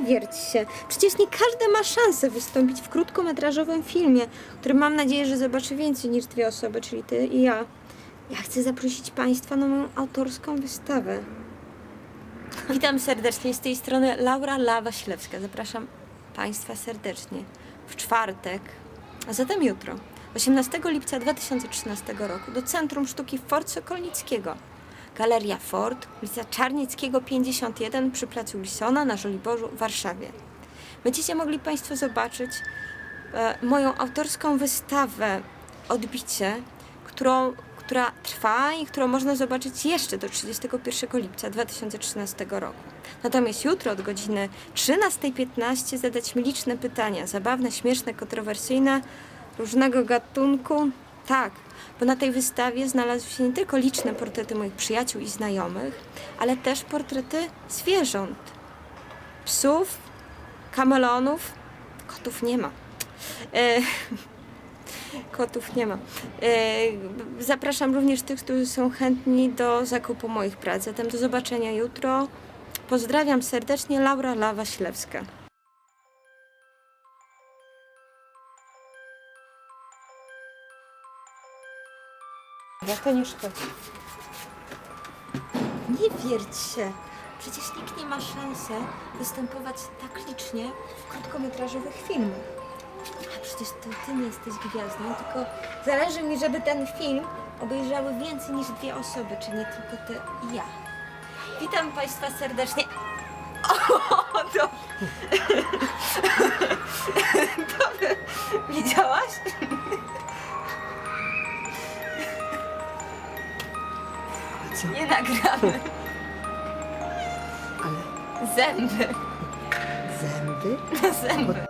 nie wierć się. Przecież nie każdy ma szansę wystąpić w krótkometrażowym filmie, który mam nadzieję, że zobaczy więcej niż dwie osoby, czyli ty i ja. Ja chcę zaprosić Państwa na moją autorską wystawę. Witam serdecznie z tej strony Laura Lawa-Ślewska. Zapraszam Państwa serdecznie w czwartek, a zatem jutro, 18 lipca 2013 roku do Centrum Sztuki Fort Sokolnickiego. Galeria Fort, ulica Czarnieckiego 51 przy placu Wilsona na Żoliborzu w Warszawie. Będziecie mogli Państwo zobaczyć e, moją autorską wystawę Odbicie, którą, która trwa i którą można zobaczyć jeszcze do 31 lipca 2013 roku. Natomiast jutro od godziny 13.15 zadać mi liczne pytania, zabawne, śmieszne, kontrowersyjne, różnego gatunku. Tak, bo na tej wystawie znalazły się nie tylko liczne portrety moich przyjaciół i znajomych, ale też portrety zwierząt. Psów, kamelonów, kotów nie ma. E, kotów nie ma. E, zapraszam również tych, którzy są chętni do zakupu moich prac. Zatem do zobaczenia jutro. Pozdrawiam serdecznie, Laura Lawa-Ślewska. Ja to nie szkodzi. Nie wierć się. Przecież nikt nie ma szansy występować tak licznie w krótkometrażowych filmach. A przecież to ty nie jesteś gwiazdą, tylko zależy mi, żeby ten film obejrzały więcej niż dwie osoby, czy nie tylko ty i ja. Witam Państwa serdecznie. O, to... Co? Nie nagramy. Ale Zęby. zęby? Zęby.